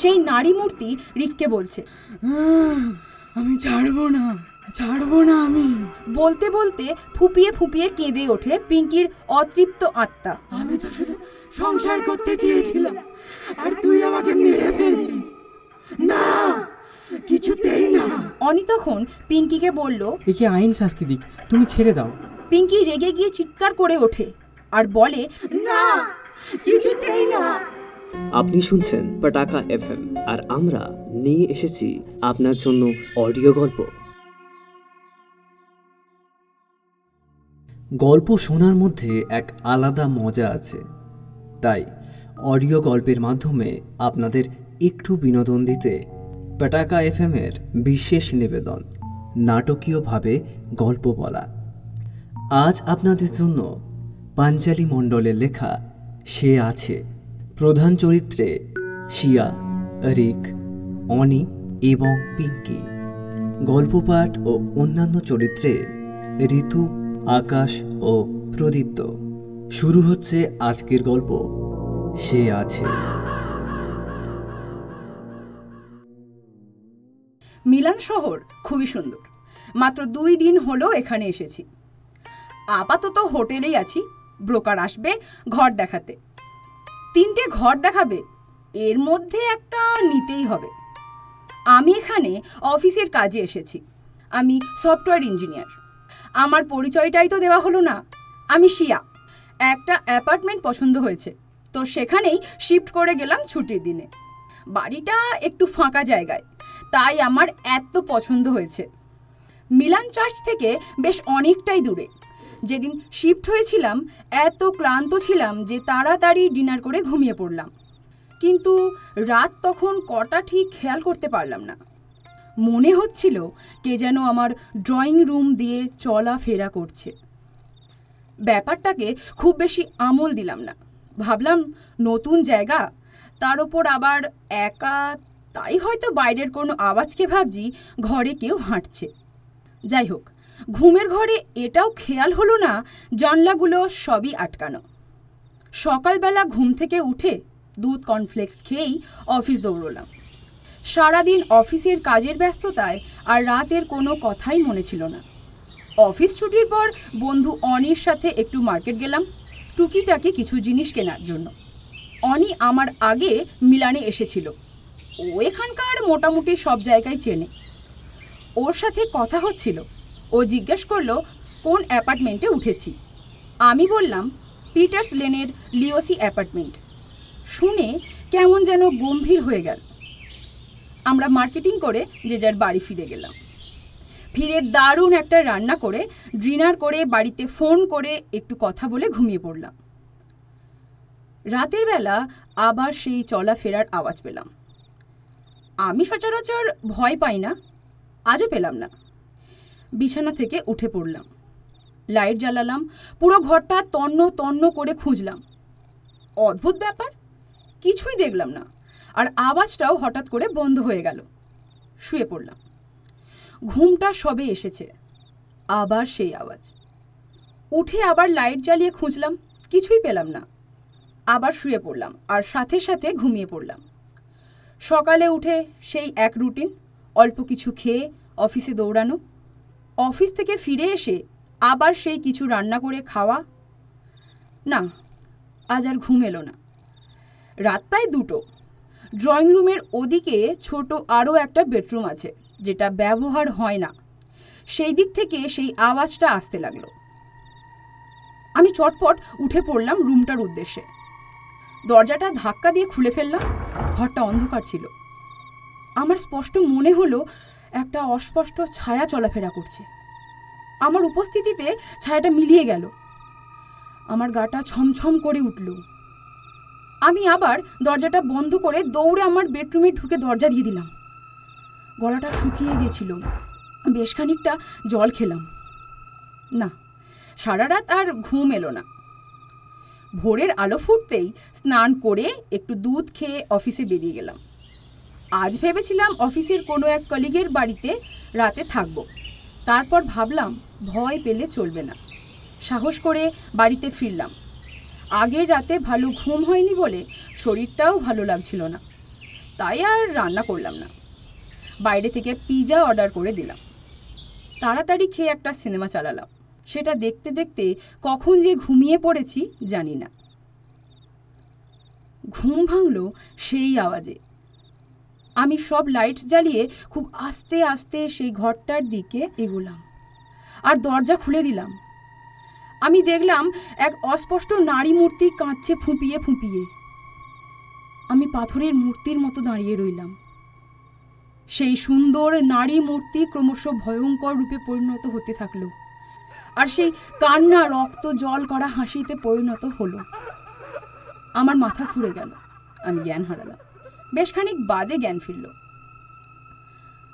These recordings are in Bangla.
সেই নারী মূর্তি রিককে বলছে। আমি ছাড়বো না ছাড়বো না আমি। বলতে বলতে ফুপিয়ে ফুপিয়ে কেঁদে ওঠে পিঙ্কির অতৃপ্ত আত্মা। আমি তো শুধু সংসার করতে চেয়েছিলাম আর তুই আমাকে মেরে ফেললি। না কিছুতেই না। অনি তখন পিঙ্কিকে বলল একে আইন শাস্তি দিক তুমি ছেড়ে দাও। পিঙ্কি রেগে গিয়ে চিৎকার করে ওঠে আর বলে না কিছুতেই না। আপনি শুনছেন পটাকা এফএম, আর আমরা নিয়ে এসেছি আপনার জন্য অডিও গল্প। গল্প শোনার মধ্যে এক আলাদা মজা আছে। তাই অডিও গল্পের মাধ্যমে আপনাদের একটু বিনোদন দিতে পটাকা এফএমের বিশেষ নিবেদন, নাটকীয়ভাবে গল্প বলা। আজ আপনাদের জন্য পাঞ্চালি মণ্ডলের লেখা সে আছে। প্রধান চরিত্রে শিয়া, রিক, অনি এবং পিঙ্কি। গল্পপাঠ ও অন্যান্য চরিত্রে ঋতু, আকাশ ও প্রদীপ্ত। শুরু হচ্ছে আজকের গল্প, সে আছে। মিলান শহর খুবই সুন্দর। মাত্র দুই দিন হলো এখানে এসেছি। আপাতত হোটেলেই আছি। ব্রোকার আসবে ঘর দেখাতে। তিনটে ঘর দেখাবে। এর মধ্যে একটা নিতেই হবে। আমি এখানে অফিসের কাজে এসেছি। আমি সফটওয়্যার ইঞ্জিনিয়ার। আমার পরিচয়টাই তো দেওয়া হলো না। আমি শিয়া। একটা অ্যাপার্টমেন্ট পছন্দ হয়েছে। তো সেখানেই শিফট করে গেলাম ছুটির দিনে। বাড়িটা একটু ফাঁকা জায়গায়। তাই আমার এত পছন্দ হয়েছে। মিলান চার্চ থেকে বেশ অনেকটাই দূরে। যেদিন শিফট হয়েছিলাম, এত ক্লান্ত ছিলাম যে তাড়াতাড়ি ডিনার করে ঘুমিয়ে পড়লাম। কিন্তু রাত তখন কটা ঠিক খেয়াল করতে পারলাম না। মনে হচ্ছিল কে যেন আমার ড্রয়িং রুম দিয়ে চলাফেরা করছে। ব্যাপারটাকে খুব বেশি আমল দিলাম না। ভাবলাম নতুন জায়গা, তার ওপর আবার একা, তাই হয়তো বাইরের কোনো আওয়াজকে ভাবছি, ঘরে কেউ হাঁটছে। যাই হোক ঘুমের ঘরে এটাও খেয়াল হলো না, জানলাগুলো সবই আটকানো। সকালবেলা ঘুম থেকে উঠে দুধ কর্নফ্লেক্স খেয়েই অফিস দৌড়লাম। সারাদিন অফিসের কাজের ব্যস্ততায় আর রাতের কোনো কথাই মনে ছিল না। অফিস ছুটির পর বন্ধু অনির সাথে একটু মার্কেট গেলাম, টুকিটাকি কিছু জিনিস কেনার জন্য। অনি আমার আগে মিলানে এসেছিল। ও এখানকার মোটামুটি সব জায়গায় চেনে। ওর সাথে কথা হচ্ছিল। ও জিজ্ঞেস করল, কোন অ্যাপার্টমেন্টে উঠেছি? আমি বললাম, পিটার্স লেনের লিওসি অ্যাপার্টমেন্ট। শুনে কেমন যেন গম্ভীর হয়ে গেল। আমরা মার্কেটিং করে যে যার বাড়ি ফিরে গেলাম। ফিরে দারুণ একটা রান্না করে, ডিনার করে, বাড়িতে ফোন করে একটু কথা বলে ঘুমিয়ে পড়লাম। রাতের বেলা আবার সেই চলাফেরার আওয়াজ পেলাম। আমি সচরাচর ভয় পাই না, আজও পেলাম না। বিছানা থেকে উঠে পড়লাম। লাইট জ্বালালাম, পুরো ঘরটা তন্ন তন্ন করে খুঁজলাম। অদ্ভুত ব্যাপার, কিছুই দেখলাম না, আর আওয়াজটাও হঠাৎ করে বন্ধ হয়ে গেল। শুয়ে পড়লাম। ঘুমটা সবে এসেছে, আবার সেই আওয়াজ। উঠে আবার লাইট জ্বালিয়ে খুঁজলাম, কিছুই পেলাম না। আবার শুয়ে পড়লাম, আর সাথে সাথে ঘুমিয়ে পড়লাম। সকালে উঠে সেই এক রুটিন, অল্প কিছু খেয়ে অফিসে দৌড়ানো অফিস থেকে ফিরে এসে আবার সেই কিছু রান্না করে খাওয়া? না, আজ আর ঘুম এলো না। রাত প্রায় দুটো। ড্রয়িং রুমের ওদিকে ছোট আরও একটা বেডরুম আছে, যেটা ব্যবহার হয় না। সেই দিক থেকে সেই আওয়াজটা আসতে লাগল। আমি চটপট উঠে পড়লাম রুমটার উদ্দেশ্যে। দরজাটা ধাক্কা দিয়ে খুলে ফেললাম। ঘরটা অন্ধকার ছিল। আমার স্পষ্ট মনে হলো একটা অস্পষ্ট ছায়া চলাফেরা করছে। আমার উপস্থিতিতে ছায়াটা মিলিয়ে গেল। আমার গাটা ছমছম করে উঠল। আমি আবার দরজাটা বন্ধ করে দৌড়ে আমার বেডরুমে ঢুকে দরজা দিয়ে দিলাম। গলাটা শুকিয়ে গেছিল। বেশ খানিকটা জল খেলাম। না, সারা রাত আর ঘুম এলো না। ভোরের আলো ফুটতেই স্নান করে একটু দুধ খেয়ে অফিসে বেরিয়ে গেলাম। আজ ভেবেছিলাম অফিসের কোনো এক কলিগের বাড়িতে রাতে থাকব। তারপর ভাবলাম ভয় পেলে চলবে না। সাহস করে বাড়িতে ফিরলাম। আগের রাতে ভালো ঘুম হয়নি বলে শরীরটাও ভালো লাগছিল না। তাই আর রান্না করলাম না। বাইরে থেকে পিৎজা অর্ডার করে দিলাম। তাড়াতাড়ি খেয়ে একটা সিনেমা চালালাম। সেটা দেখতে দেখতে কখন যে ঘুমিয়ে পড়েছি জানি না। ঘুম ভাঙল সেই আওয়াজে। আমি সব লাইট জ্বালিয়ে খুব আস্তে আস্তে সেই ঘরটার দিকে এগোলাম আর দরজা খুলে দিলাম। আমি দেখলাম এক অস্পষ্ট নারী মূর্তি কাঁদছে ফুঁপিয়ে ফুঁপিয়ে। আমি পাথরের মূর্তির মতো দাঁড়িয়ে রইলাম। সেই সুন্দর নারী মূর্তি ক্রমশ ভয়ঙ্কর রূপে পরিণত হতে থাকল আর সেই কান্না, রক্ত, জল করা হাসিতে পরিণত হলো। আমার মাথা ঘুরে গেল। আমি জ্ঞান হারালাম। বেশ খানিক বাদে জ্ঞান ফিরল।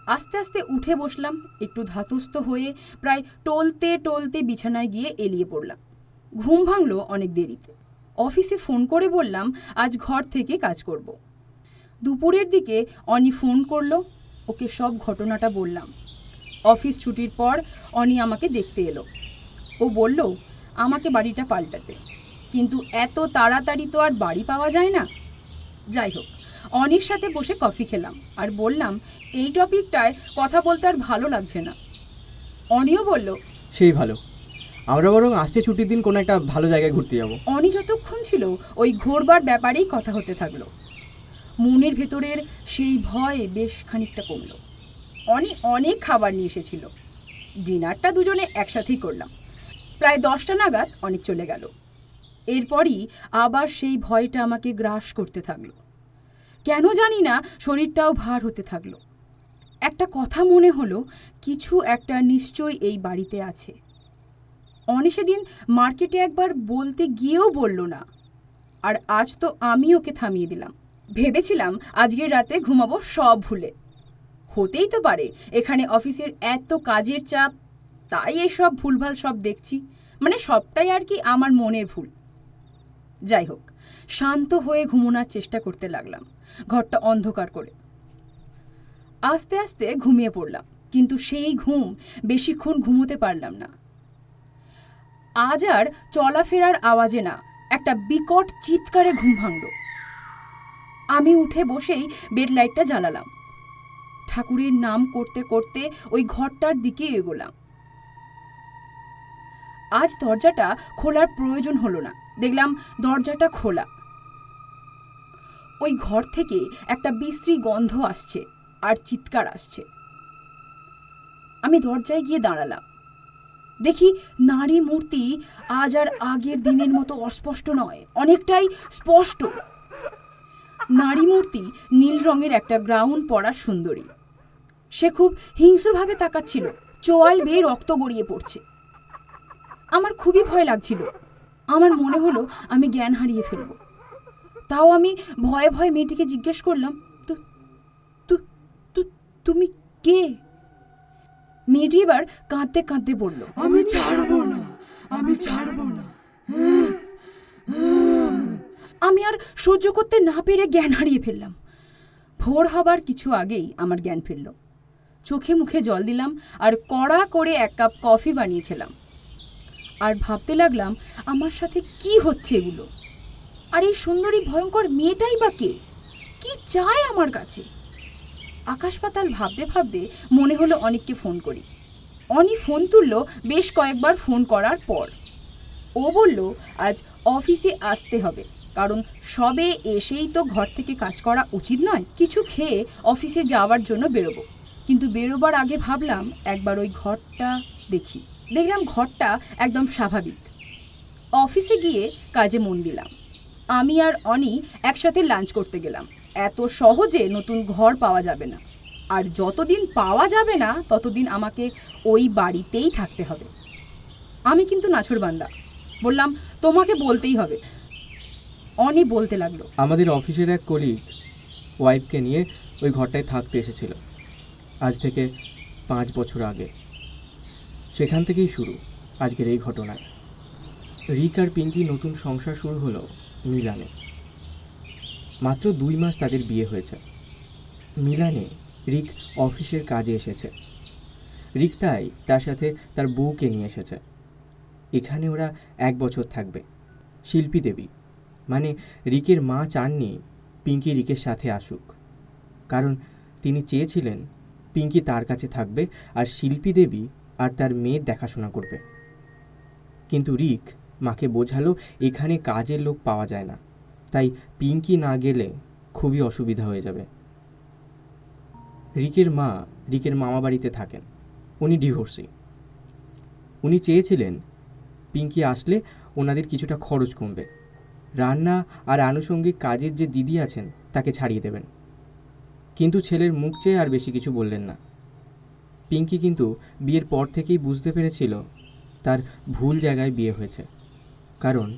আস্তে আস্তে উঠে বসলাম, একটু ধাতস্থ হয়ে প্রায় টলতে টলতে বিছানায় গিয়ে এলিয়ে পড়লাম। ঘুম ভাঙলো অনেক দেরিতে। অফিসে ফোন করে বললাম, আজ ঘর থেকে কাজ করব। দুপুরের দিকে অনি ফোন করল, ওকে সব ঘটনাটা বললাম। অফিস ছুটির পর অনি আমাকে দেখতে এলো। ও বলল, আমাকে বাড়িটা পাল্টাতে। কিন্তু এত তাড়াতাড়ি তো আর বাড়ি পাওয়া যায় না? যাই হোক অনির সাথে বসে কফি খেলাম আর বললাম এই টপিকটায় কথা বলতে আর ভালো লাগছে না। অনিও বলল সেই ভালো। আমরা বরং আসছে ছুটির দিন কোনো একটা ভালো জায়গায় ঘুরতে যাব। অনি যতক্ষণ ছিল ওই ঘোরবার ব্যাপারেই কথা হতে থাকল। মনের ভেতরের সেই ভয় বেশ খানিকটা কমলো। অনি অনেক খাবার নিয়ে এসেছিল। ডিনারটা দুজনে একসাথেই করলাম। প্রায় দশটা নাগাদ অনেক চলে গেল। এরপরই আবার সেই ভয়টা আমাকে গ্রাস করতে থাকল। কেন জানি না শরীরটাও ভার হতে থাকল। একটা কথা মনে হলো, কিছু একটা নিশ্চয়ই এই বাড়িতে আছে। অনি সেদিন মার্কেটে একবার বলতে গিয়েও বলল না। আর আজ তো আমি ওকে থামিয়ে দিলাম। ভেবেছিলাম আজকের রাতে ঘুমাবো সব ভুলে। হতেই তো পারে, এখানে অফিসের এত কাজের চাপ, তাই এসব ভুলভাল সব দেখছি। মানে সবটাই আর কি আমার মনের ভুল। যাই হোক, শান্ত হয়ে ঘুমোনোর চেষ্টা করতে লাগলাম, ঘরটা অন্ধকার করে। আস্তে আস্তে ঘুমিয়ে পড়লাম, কিন্তু সেই ঘুম বেশিক্ষণ ঘুমোতে পারলাম না। আজ আর চলাফেরার আওয়াজে না, একটা বিকট চিৎকারে ঘুম ভাঙল। আমি উঠে বসেই বেড লাইটটা জ্বালালাম। ঠাকুরের নাম করতে করতে ওই ঘরটার দিকে এগোলাম। আজ দরজাটা খোলার প্রয়োজন হলো না। দেখলাম দরজাটা খোলা। ওই ঘর থেকে একটা বিশ্রী গন্ধ আসছে আর চিৎকার আসছে। আমি দরজায় গিয়ে দাঁড়ালাম। দেখি নারী মূর্তি আজ আর আগের দিনের মতো অস্পষ্ট নয়, অনেকটাই স্পষ্ট। নারী মূর্তি নীল রঙের একটা গ্রাউন পরা সুন্দরী। সে খুব হিংস্রভাবে তাকাচ্ছিল, চোয়াল বেয়ে রক্ত গড়িয়ে পড়ছে। আমার খুবই ভয় লাগছিল। আমার মনে হলো আমি জ্ঞান হারিয়ে ফেলব। তাও আমি ভয়ে ভয়ে মেয়েটিকে জিজ্ঞেস করলাম "তু- তু- তু- তুমি কে? মেয়েটি এবার কাঁদতে কাঁদতে বলল আমি ছাড়বো না আমি ছাড়বো না। আমি আর সহ্য করতে না পেরে জ্ঞান হারিয়ে ফেললাম। ভোর হবার কিছু আগেই আমার জ্ঞান ফিরল। চোখে মুখে জল দিলাম আর কড়া করে এক কাপ কফি বানিয়ে খেলাম। আর ভাবতে লাগলাম, আমার সাথে কি হচ্ছে এগুলো? আর এই সুন্দরী ভয়ঙ্কর মেয়েটাই বা কে? কি চায় আমার কাছে? আকাশ পাতাল ভাবতে ভাবতে মনে হলো অনিককে ফোন করি। অনি ফোন তুললো বেশ কয়েকবার ফোন করার পর। ও বলল, আজ অফিসে আসতে হবে, কারণ সবে এসেই তো ঘর থেকে কাজ করা উচিত নয়। কিছু খেয়ে অফিসে যাওয়ার জন্য বেরোবো। কিন্তু বেরোবার আগে ভাবলাম একবার ওই ঘরটা দেখি। দেখলাম ঘরটা একদম স্বাভাবিক। অফিসে গিয়ে কাজে মন দিলাম। আমি আর অনি একসাথে লাঞ্চ করতে গেলাম। এত সহজে নতুন ঘর পাওয়া যাবে না। আর যতদিন পাওয়া যাবে না, ততদিন আমাকে ওই বাড়িতেই থাকতে হবে। আমি কিন্তু নাছরবান্দা বললাম, তোমাকে বলতেই হবে। অনি বলতে লাগল, আমাদের অফিসের এক কলিগ ওয়াইফকে নিয়ে ওই ঘরটায় থাকতে এসেছিল। আজ থেকে পাঁচ বছর আগে। সেখান থেকেই শুরু আজকের এই ঘটনায় রিক আর পিঙ্কি নতুন সংসার শুরু হলো মিলানে। মাত্র দুই মাস তাদের বিয়ে হয়েছে। মিলানে রিক অফিসের কাজে এসেছে। রিক তাই তার সাথে তার বউকে নিয়ে এসেছে। এখানে ওরা এক বছর থাকবে। শিল্পী দেবী মানে রিকের মা চাননি পিঙ্কি রিকের সাথে আসুক। কারণ তিনি চেয়েছিলেন পিঙ্কি তার কাছে থাকবে আর শিল্পী দেবী আর তার মেয়ের দেখাশোনা করবে। কিন্তু রিক মাকে বোঝালো, এখানে কাজের লোক পাওয়া যায় না। তাই পিঙ্কি না গেলে খুবই অসুবিধা হয়ে যাবে। রিকের মা, রিকের মামা বাড়িতে থাকেন। উনি ডিভোর্সি। উনি চেয়েছিলেন পিঙ্কি আসলে ওনাদের কিছুটা খরচ কমবে। রান্না আর আনুষঙ্গিক কাজের যে দিদি আছেন, তাকে ছাড়িয়ে দেবেন। কিন্তু ছেলের মুখ চেয়ে আর বেশি কিছু বললেন না। পিঙ্কি কিন্তু বিয়ের পর থেকেই বুঝতে পেরেছিল তার ভুল জায়গায় বিয়ে হয়েছে। কারণ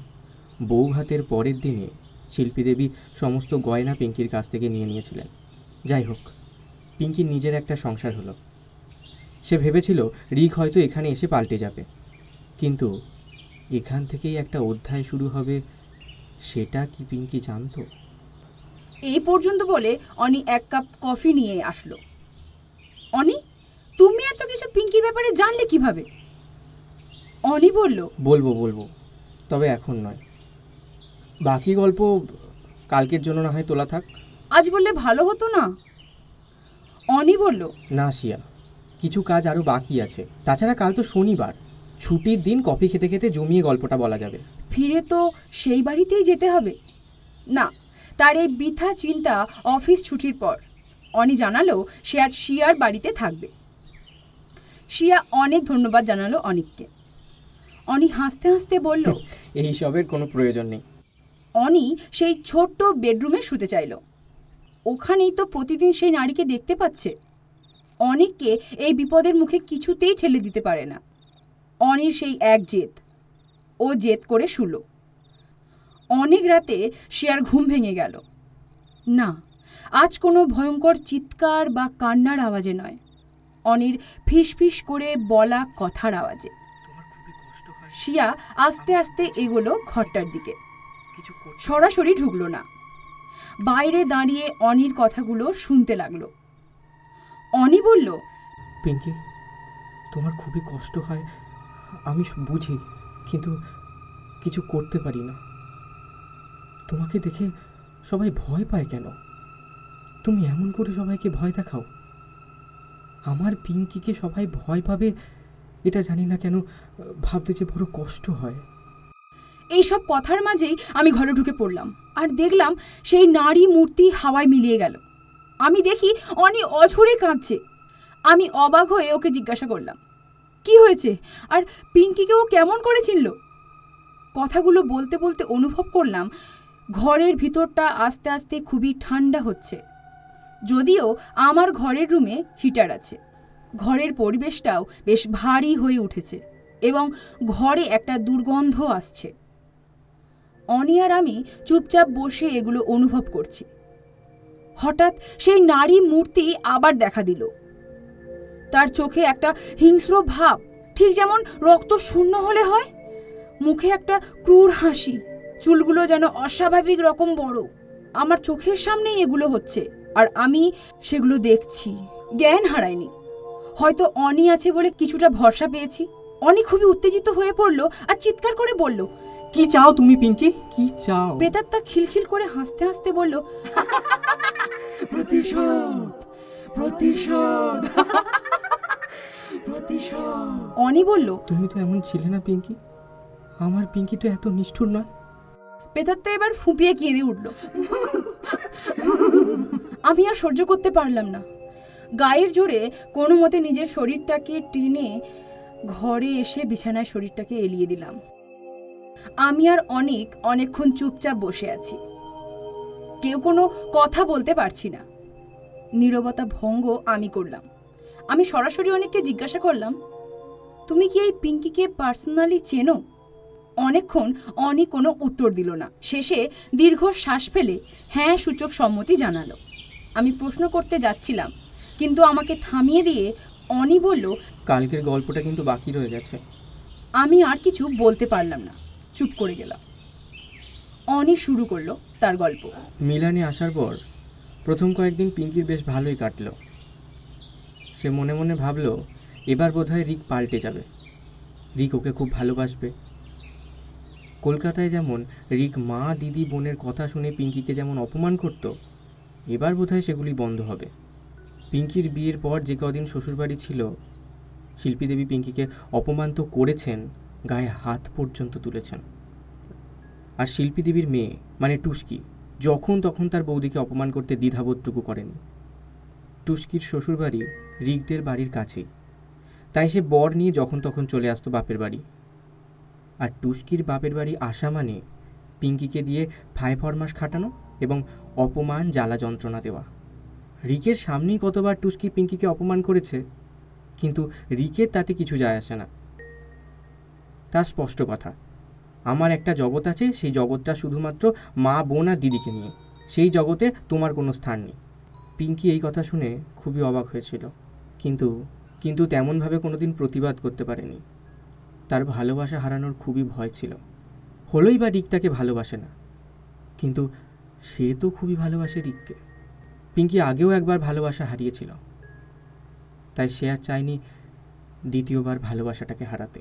বউ ভাতের পরের দিনে শিল্পী দেবী সমস্ত গয়না পিঙ্কির কাছ থেকে নিয়ে নিয়েছিলেন। যাই হোক পিঙ্কির নিজের একটা সংসার হলো। সে ভেবেছিল রিক হয়তো এখানে এসে পাল্টে যাবে। কিন্তু এখান থেকেই একটা অধ্যায় শুরু হবে, সেটা কি পিঙ্কি জানতো? এই পর্যন্ত বলে অনি এক কাপ কফি নিয়ে আসলো। অনি তুমি এত কিছু পিঙ্কির ব্যাপারে জানলে কীভাবে? অনি বলল বলব বলব। তবে এখন নয়। বাকি গল্প কালকের জন্য না হয় তোলা থাক। আজ বললে ভালো হতো না? অনি বলল না শিয়া কিছু কাজ আরও বাকি আছে। তাছাড়া কাল তো শনিবার। ছুটির দিন কফি খেতে খেতে জমিয়ে গল্পটা বলা যাবে। ফিরে তো সেই বাড়িতেই যেতে হবে। না তার এই বৃথা চিন্তা অফিস ছুটির পর। অনি জানালো সে আজ শিয়ার বাড়িতে থাকবে। শিয়া অনেক ধন্যবাদ জানালো অনিককে। অনি হাসতে হাসতে বলল এই সবের কোনো প্রয়োজন নেই। অনি সেই ছোট্ট বেডরুমে শুতে চাইল। ওখানেই তো প্রতিদিন সেই নারীকে দেখতে পাচ্ছে। অনেককে এই বিপদের মুখে কিছুতেই ঠেলে দিতে পারে না। অনির সেই এক জেদ ও জেদ করে শুলো। অনেক রাতে সে আর ঘুম ভেঙে গেল। না আজ কোনো ভয়ঙ্কর চিৎকার বা কান্নার আওয়াজে নয়। অনির ফিসফিস করে বলা কথার আওয়াজে। শিয়া আস্তে আস্তে এগোলো ঘরটার দিকে। সরাসরি ঢুকলো না। বাইরে দাঁড়িয়ে অনির কথাগুলো শুনতে লাগল। অনি বলল, পিঙ্কি, তোমার খুবই কষ্ট হয়। আমি বুঝি, কিন্তু কিছু করতে পারি না। তোমাকে দেখে সবাই ভয় পায় কেন? তুমি এমন করে সবাইকে ভয় দেখাও। আমার পিঙ্কিকে সবাই ভয় পাবে, এটা জানি না কেন, ভাবতে যে বড় কষ্ট হয়। এইসব কথার মাঝেই আমি ঘরে ঢুকে পড়লাম আর দেখলাম সেই নারী মূর্তি হাওয়ায় মিলিয়ে গেল। আমি দেখি অনি অঝরে কাঁদছে আমি অবাক হয়ে ওকে জিজ্ঞাসা করলাম, কি হয়েছে? আর পিঙ্কিকে ও কেমন করে চিনল? কথাগুলো বলতে বলতে অনুভব করলাম, ঘরের ভিতরটা আস্তে আস্তে খুবই ঠান্ডা হচ্ছে। যদিও আমার ঘরের রুমে হিটার আছে। ঘরের পরিবেশটাও বেশ ভারী হয়ে উঠেছে এবং ঘরে একটা দুর্গন্ধ আসছে। অনিয়ার আমি চুপচাপ বসে এগুলো অনুভব করছি। হঠাৎ সেই নারী মূর্তি আবার দেখা দিল। তার চোখে একটা হিংস্র ভাব, ঠিক যেমন রক্ত শূন্য হলে হয়। মুখে একটা ক্রূর হাসি, চুলগুলো যেন অস্বাভাবিক রকম বড়। আমার চোখের সামনেই এগুলো হচ্ছে। আর আমি সেগুলো দেখছি। জ্ঞান হারায়নি। হয়তো অনি আছে বলে কিছুটা ভরসা পেয়েছি। অনি খুবই উত্তেজিত হয়ে পড়ল আর চিৎকার করে বলল কি চাও তুমি পিঙ্কি? কি চাও? প্রেতাত্মা খিলখিল করে হাসতে হাসতে বলল প্রতিশোধ প্রতিশোধ প্রতিশোধ। অনি বলল তুমি তো এমন ছিলে না পিঙ্কি। আমার পিঙ্কি তো এত নিষ্ঠুর নয়। প্রেতাত্মা এবার ফুপিয়ে কেঁদে উঠল। আমি আর সহ্য করতে পারলাম না। গায়ের জোরে কোনো মতে নিজের শরীরটাকে টেনে ঘরে এসে বিছানায় শরীরটাকে এলিয়ে দিলাম। আমি আর অনেক, অনেকক্ষণ চুপচাপ বসে আছি। কেউ কোনো কথা বলতে পারছি না। নীরবতা ভঙ্গ আমি করলাম। আমি সরাসরি অনেককে জিজ্ঞাসা করলাম, তুমি কি এই পিঙ্কিকে পার্সোনালি চেনো? অনেকক্ষণ অনেক কোনো উত্তর দিল না। শেষে দীর্ঘ শ্বাস ফেলে হ্যাঁ সূচক সম্মতি জানালো। আমি প্রশ্ন করতে যাচ্ছিলাম কিন্তু আমাকে থামিয়ে দিয়ে অনি বলল কালকের গল্পটা কিন্তু বাকি রয়ে গেছে। আমি আর কিছু বলতে পারলাম না। চুপ করে গেলাম। অনি শুরু করল তার গল্প। মিলানে আসার পর প্রথম কয়েকদিন পিঙ্কির বেশ ভালোই কাটলো। সে মনে মনে ভাবলো এবার বোধহয় রিক পাল্টে যাবে। রিক ওকে খুব ভালোবাসবে। কলকাতায় যেমন রিক মা দিদি বোনের কথা শুনে পিঙ্কিকে যেমন অপমান করতো এবার বোধহয় সেগুলি বন্ধ হবে। পিঙ্কির বিয়ের পর যে কদিন শ্বশুরবাড়ি ছিল, শিল্পী দেবী পিঙ্কিকে অপমান তো করেছেন, গায়ে হাত পর্যন্ত তুলেছেন। আর শিল্পী দেবীর মেয়ে মানে টুস্কি, যখন তখন তার বৌদিকে অপমান করতে দ্বিধাবোধটুকু করেনি। টুস্কির শ্বশুরবাড়ি রিগদের বাড়ির কাছেই। তাই সে বর নিয়ে যখন তখন চলে আসতো বাপের বাড়ি। আর টুস্কির বাপের বাড়ি আসা মানে পিঙ্কিকে দিয়ে ফাই ফরমাস খাটানো? এবং অপমান, জ্বালা যন্ত্রণা দেওয়া। রিকের সামনেই কতবার টুস্কি পিঙ্কিকে অপমান করেছে, কিন্তু রিকের তাতে কিছু যায় আসে না। তার স্পষ্ট কথা। আমার একটা জগৎ আছে, সেই জগৎটা শুধুমাত্র মা, বোন আর দিদিকে নিয়ে। সেই জগতে তোমার কোনো স্থান নেই। পিঙ্কি এই কথা শুনে খুবই অবাক হয়েছিল। কিন্তু কিন্তু তেমনভাবে কোনোদিন প্রতিবাদ করতে পারেনি। তার ভালোবাসা হারানোর খুবই ভয় ছিল। হলোই বা রিক তাকে ভালোবাসে না। কিন্তু সে তো খুবই ভালোবাসে রিককে। পিঙ্কি আগেও একবার ভালোবাসা হারিয়েছিল। তাই সে আর চায়নি দ্বিতীয়বার ভালোবাসাটাকে হারাতে।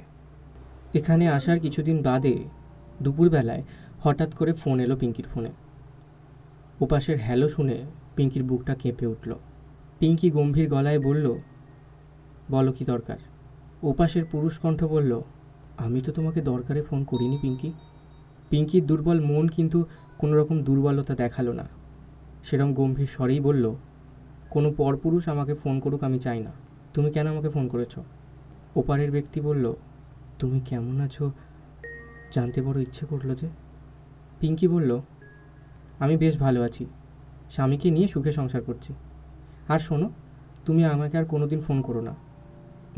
এখানে আসার কিছুদিন বাদে দুপুরবেলায় হঠাৎ করে ফোন এলো পিঙ্কির ফোনে। ওপাশের হ্যালো শুনে পিঙ্কির বুকটা কেঁপে উঠল। পিঙ্কি গম্ভীর গলায় বলল, বলো কি দরকার? ওপাশের পুরুষ কণ্ঠ বলল, আমি তো তোমাকে দরকারে ফোন করিনি পিঙ্কি। পিঙ্কির দুর্বল মন কিন্তু কোনো রকম দুর্বলতা দেখাল না। সেরকম গম্ভীর স্বরেই বলল, কোনো পরপুরুষ আমাকে ফোন করুক, আমি চাই না। তুমি কেন আমাকে ফোন করেছ? ওপারের ব্যক্তি বলল, তুমি কেমন আছো? জানতে বড় ইচ্ছে করল যে। পিঙ্কি বলল, আমি বেশ ভালো আছি। স্বামীকে নিয়ে সুখে সংসার করছি। আর শোনো, তুমি আমাকে আর কোনো দিন ফোন করো না।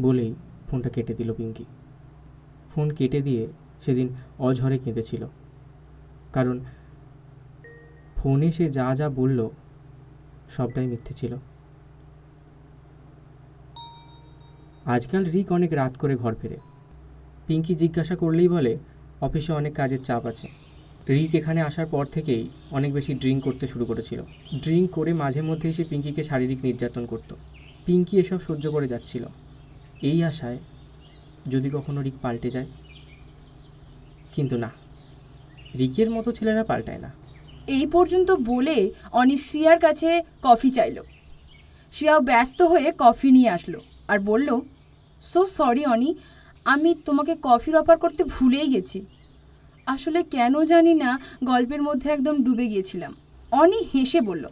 বলেই ফোনটা কেটে দিল পিঙ্কি। ফোন কেটে দিয়ে সেদিন অঝরে কেঁদেছিল। কারণ ফোনে সে যা যা বলল, সবটাই মিথ্যে ছিল। আজকাল রিক অনেক রাত করে ঘর ফেরে। পিঙ্কি জিজ্ঞাসা করলেই বলে, অফিসে অনেক কাজের চাপ আছে। রিক এখানে আসার পর থেকেই অনেক বেশি ড্রিঙ্ক করতে শুরু করেছিল। ড্রিঙ্ক করে মাঝে মধ্যে এসে পিঙ্কিকে শারীরিক নির্যাতন করত। পিঙ্কি এসব সহ্য করে যাচ্ছিল। এই আশায় যদি কখনো রিক পাল্টে যায়। কিন্তু না, রিকের মতো ছেলেরা পাল্টায় না। এই পর্যন্ত বলে অনি শিয়ার কাছে কফি চাইলো। শিয়াও ব্যস্ত হয়ে কফি নিয়ে আসলো আর বলল সো সরি অনি আমি তোমাকে কফির অফার করতে ভুলেই গেছি। আসলে কেন জানি না গল্পের মধ্যে একদম ডুবে গিয়েছিলাম। অনি হেসে বলল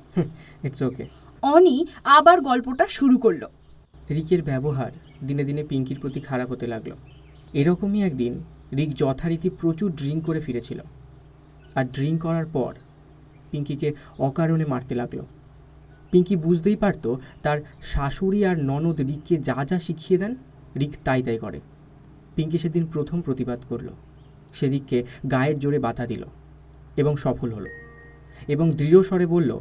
ইটস ওকে অনি আবার গল্পটা শুরু করল। রিকের ব্যবহার দিনে দিনে পিঙ্কির প্রতি খারাপ হতে লাগল। এরকমই একদিন রিক যথারীতি প্রচুর ড্রিঙ্ক করে ফিরেছিল। আর ড্রিঙ্ক করার পর পিঙ্কিকে অকারণে মারতে লাগল। পিঙ্কি বুঝতেই পারতো তার শাশুড়ি আর ননদ রিককে যা যা শিখিয়ে দেন, রিক তাই তাই করে। পিঙ্কি সেদিন প্রথম প্রতিবাদ করল। সে রিককে গায়ের জোরে বাধা দিল এবং সফল হলো এবং দৃঢ় স্বরে বলল,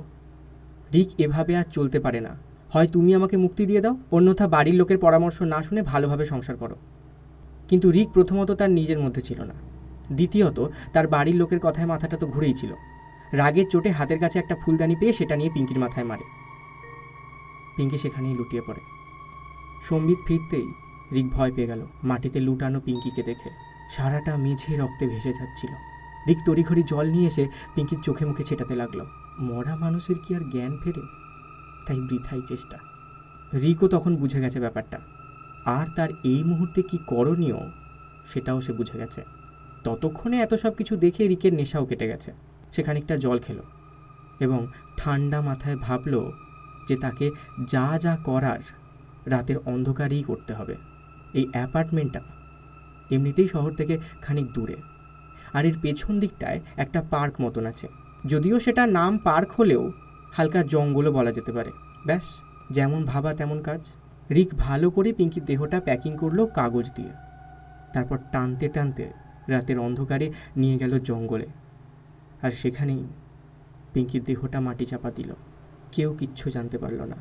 রিক এভাবে আর চলতে পারে না। হয় তুমি আমাকে মুক্তি দিয়ে দাও। অন্যথা বাড়ির লোকের পরামর্শ না শুনে ভালোভাবে সংসার করো। কিন্তু রিক প্রথমত তার নিজের মধ্যে ছিল না। দ্বিতীয়ত তার বাড়ির লোকের কথায় মাথাটা তো ঘুরেই ছিল। রাগের চোটে হাতের কাছে একটা ফুলদানি পেয়ে সেটা নিয়ে পিঙ্কির মাথায় মারে। পিঙ্কি সেখানেই লুটিয়ে পড়ে। সম্বিত ফিরতেই রিক ভয় পেয়ে গেল। মাটিতে লুটানো পিঙ্কিকে দেখে সারাটা মেঝে রক্তে ভেসে যাচ্ছিল। রিক তড়িঘড়ি জল নিয়ে এসে পিঙ্কির চোখে মুখে ছেটাতে লাগল। মরা মানুষের কি আর জ্ঞান ফেরে? তাই বৃথাই চেষ্টা। রিকও তখন বুঝে গেছে ব্যাপারটা। আর তার এই মুহূর্তে কি করণীয় সেটাও সে বুঝে গেছে। ততক্ষণে এত সব কিছু দেখে রিকের নেশাও কেটে গেছে। সে খানিকটা জল খেলো এবং ঠান্ডা মাথায় ভাবলো যে তাকে যা যা করার রাতের অন্ধকারেই করতে হবে। এই অ্যাপার্টমেন্টটা এমনিতেই শহর থেকে খানিক দূরে। আর এর পেছন দিকটায় একটা পার্ক মতন আছে। যদিও সেটা নাম পার্ক হলেও হালকা জঙ্গলও বলা যেতে পারে। ব্যাস, যেমন ভাবা তেমন কাজ। রিক ভালো করে পিঙ্কির দেহটা প্যাকিং করল কাগজ দিয়ে। তারপর টানতে টানতে রাতের অন্ধকারে নিয়ে গেল জঙ্গলে। আর সেখানেই পিঙ্কির দেহটা মাটি চাপা দিল। কেউ কিচ্ছু জানতে পারল না।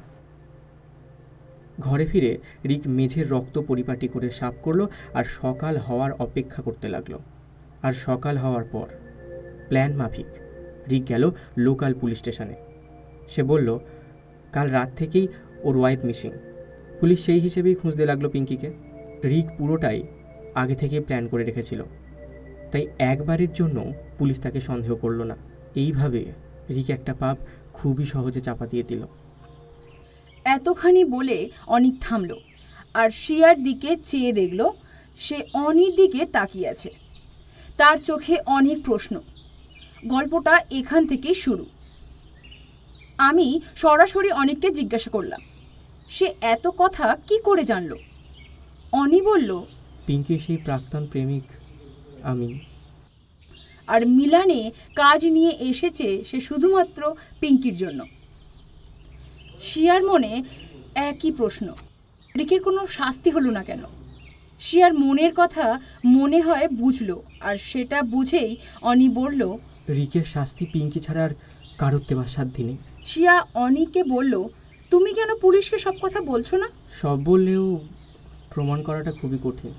ঘরে ফিরে রিক মেঝের রক্ত পরিপাটি করে সাফ করল আর সকাল হওয়ার অপেক্ষা করতে লাগল। আর সকাল হওয়ার পর প্ল্যান মাফিক। রিক গেল লোকাল পুলিশ স্টেশনে। সে বলল, কাল রাত থেকেই ওর ওয়াইফ মিসিং। পুলিশ সেই হিসেবেই খুঁজতে লাগল পিঙ্কিকে। রিক পুরোটাই আগে থেকে প্ল্যান করে রেখেছিল। তাই একবারের জন্য পুলিশ তাকে সন্দেহ করল না। এইভাবে রিক একটা পাপ খুবই সহজে চাপা দিয়ে দিল। এতখানি বলে অনিক থামলো আর শিয়ার দিকে চেয়ে দেখল সে অনির দিকে তাকিয়ে আছে। তার চোখে অনেক প্রশ্ন। গল্পটা এখান থেকেই শুরু। আমি সরাসরি অনিককে জিজ্ঞাসা করলাম সে এত কথা কি করে জানলো? অনি বলল পিঙ্কি সেই প্রাক্তন প্রেমিক আমি। আর মিলানে কাজ নিয়ে এসেছে সে শুধুমাত্র পিঙ্কির জন্য। শিয়ার মনে একই প্রশ্ন রিকের কোনো শাস্তি হলো না কেন? শিয়ার মনের কথা মনে হয় বুঝলো আর সেটা বুঝেই অনি বলল রিকের শাস্তি পিঙ্কি ছাড়া আর কারোর দেওয়ার সাধ্যি নেই। শিয়া অনিকে বলল তুমি কেন পুলিশকে সব কথা বলছো না? সব বললেও প্রমাণ করাটা খুবই কঠিন।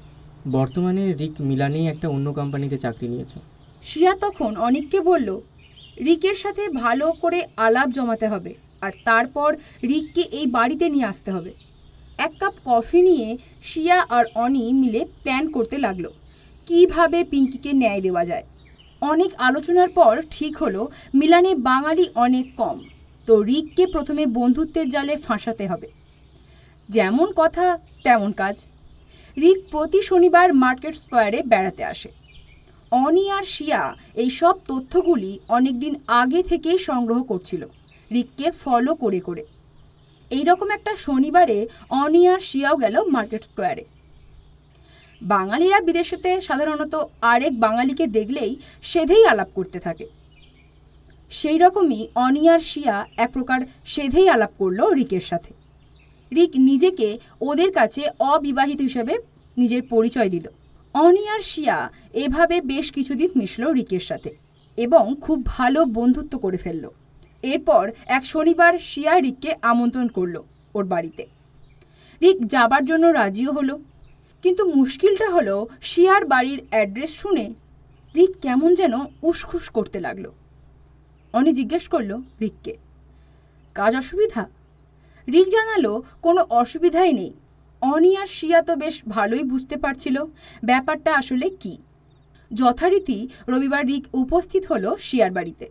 বর্তমানে রিক মিলানেই একটা অন্য কোম্পানিতে চাকরি নিয়েছে। শিয়া তখন অনিককে বলল, রিকের সাথে ভালো করে আলাপ জমাতে হবে আর তারপর রিককে এই বাড়িতে নিয়ে আসতে হবে। এক কাপ কফি নিয়ে শিয়া আর অনি মিলে প্ল্যান করতে লাগল, কীভাবে পিঙ্কিকে ন্যায় দেওয়া যায়। অনেক আলোচনার পর ঠিক হলো, মিলানে বাঙালি অনেক কম, তো রিককে প্রথমে বন্ধুত্বের জালে ফাঁসাতে হবে। যেমন কথা, তেমন কাজ। রিক প্রতি শনিবার মার্কেট স্কোয়ারে বেড়াতে আসে। অনি আর শিয়া এই সব তথ্যগুলি অনেকদিন আগে থেকেই সংগ্রহ করছিল। রিককে ফলো করে করে। এই রকম একটা শনিবারে অনি আর শিয়াও গেল মার্কেট স্কোয়ারে। বাঙালিরা বিদেশেতে সাধারণত আরেক বাঙালিকে দেখলেই সেধেই আলাপ করতে থাকে। সেই রকমই অনি আর শিয়া এক প্রকার সেধেই আলাপ করল রিকের সাথে। রিক নিজেকে ওদের কাছে অবিবাহিত হিসেবে নিজের পরিচয় দিল। অনি আর শিয়া এভাবে বেশ কিছুদিন মিশল রিকের সাথে এবং খুব ভালো বন্ধুত্ব করে ফেলল। এরপর এক শনিবার শিয়া রিককে আমন্ত্রণ করল ওর বাড়িতে। রিক যাবার জন্য রাজিও হলো। কিন্তু মুশকিলটা হলো শিয়ার বাড়ির অ্যাড্রেস শুনে রিক কেমন যেন উসখুস করতে লাগল। অনি জিজ্ঞেস করল রিককে, কাজ অসুবিধা? রিক জানালো, কোনো অসুবিধাই নেই। অনি আর শিয়া তো বেশ ভালোই বুঝতে পারছিল। ব্যাপারটা আসলে কি? যথারীতি রবিবার রিক উপস্থিত হলো শিয়ার বাড়িতে।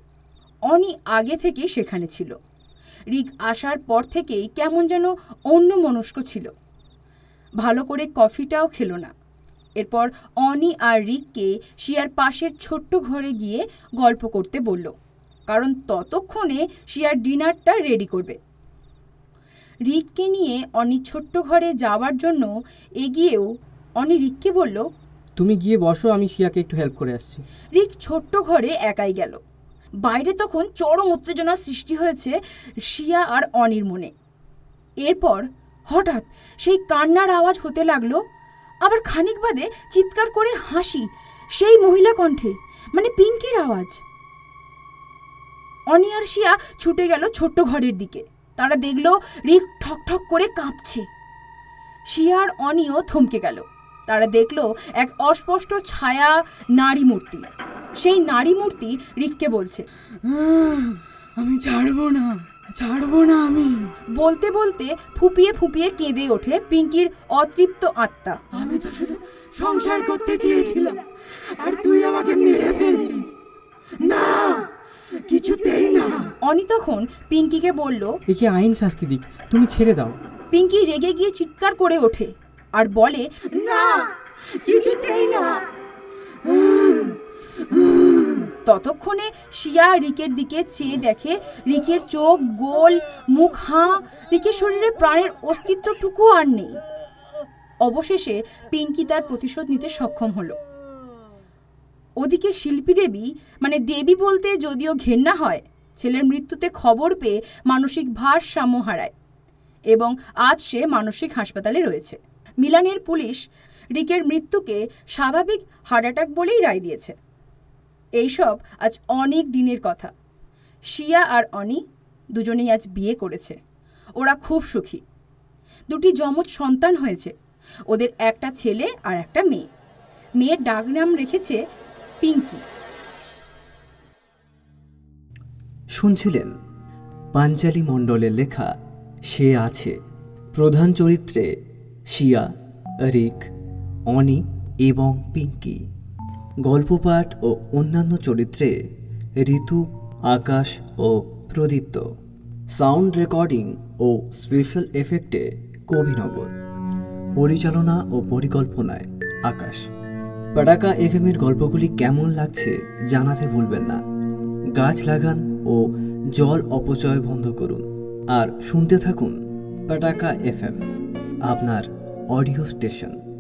অনি আগে থেকে সেখানে ছিল। রিক আসার পর থেকেই কেমন যেন অন্য মনস্ক ছিল। ভালো করে কফিটাও খেলো না। এরপর অনি আর রিককে শিয়ার পাশের ছোট্ট ঘরে গিয়ে গল্প করতে বলল, কারণ ততক্ষণে শিয়ার ডিনারটা রেডি করবে। রিককে নিয়ে অনি ছোট্ট ঘরে যাওয়ার জন্য এগিয়েও অনি রিককে বলল তুমি গিয়ে বসো আমি শিয়াকে একটু হেল্প করে আসছি। রিক ছোট্ট ঘরে একাই গেল। বাইরে তখন চরম উত্তেজনা সৃষ্টি হয়েছে শিয়া আর অনির মনে। এরপর হঠাৎ সেই কান্নার আওয়াজ হতে লাগল আবার খানিক বাদে চিৎকার করে হাসি সেই মহিলা কণ্ঠে মানে পিঙ্কির আওয়াজ। অনি আর শিয়া ছুটে গেল ছোট্ট ঘরের দিকে। তারা দেখল রিক ঠক ঠক করে কাঁপছে। শিয়ার অনিও থমকে গেল। তারা দেখল এক অস্পষ্ট ছায়া নারী মূর্তি। সেই নারী মূর্তি রিককে বলছে আমি ছাড়বো না ছাড়বো না আমি। বলতে বলতে ফুপিয়ে ফুপিয়ে কেঁদে ওঠে পিঙ্কির অতৃপ্ত আত্মা। আমি তো শুধু সংসার করতে চেয়েছিলাম আর তুই আমাকে মেরে ফেললি। না কিছুতেই না। অনি তখন পিঙ্কিকে বলল একে আইন শাস্তি দিক তুমি ছেড়ে দাও। পিঙ্কি রেগে গিয়ে চিৎকার করে ওঠে আর বলে না কিছুতেই না। ততক্ষণে শিয়া রিকের দিকে চেয়ে দেখে রিকের চোখ গোল মুখ হাঁ রিকের শরীরে প্রাণের অস্তিত্বটুকু আর নেই। অবশেষে পিঙ্কি তার প্রতিশোধ নিতে সক্ষম হলো। ওদিকে শিল্পী দেবী মানে দেবী বলতে যদিও ঘেন্না হয়, ছেলের মৃত্যুতে খবর পেয়ে মানসিক ভারসাম্য হারায় এবং আজ সে মানসিক হাসপাতালে রয়েছে। মিলানের পুলিশ রিকের মৃত্যুকে স্বাভাবিক হার্ট অ্যাটাক বলেই রায় দিয়েছে। এইসব আজ অনেক দিনের কথা। শিয়া আর অনি দুজনেই আজ বিয়ে করেছে। ওরা খুব সুখী। দুটি যমজ সন্তান হয়েছে। ওদের একটা ছেলে আর একটা মেয়ে। মেয়ের ডাক নাম রেখেছে পিঙ্কি। শুনছিলেন পাঞ্চালী মণ্ডলের লেখা সে আছে প্রধান চরিত্রে শিয়া, রিক, অনি এবং পিঙ্কি। গল্পপাঠ ও অন্যান্য চরিত্রে ঋতু, আকাশ ও প্রদীপ্ত। সাউন্ড রেকর্ডিং ও স্পেশাল এফেক্টে কবিনগর পরিচালনা ও পরিকল্পনায় আকাশ। পাটাকা এফএম এর গল্পগুলি কেমন লাগছে জানাতে ভুলবেন না। গাছ লাগান ও জল অপচয় বন্ধ করুন। আর শুনতে থাকুন পাটাকা এফএম, আপনার অডিও স্টেশন।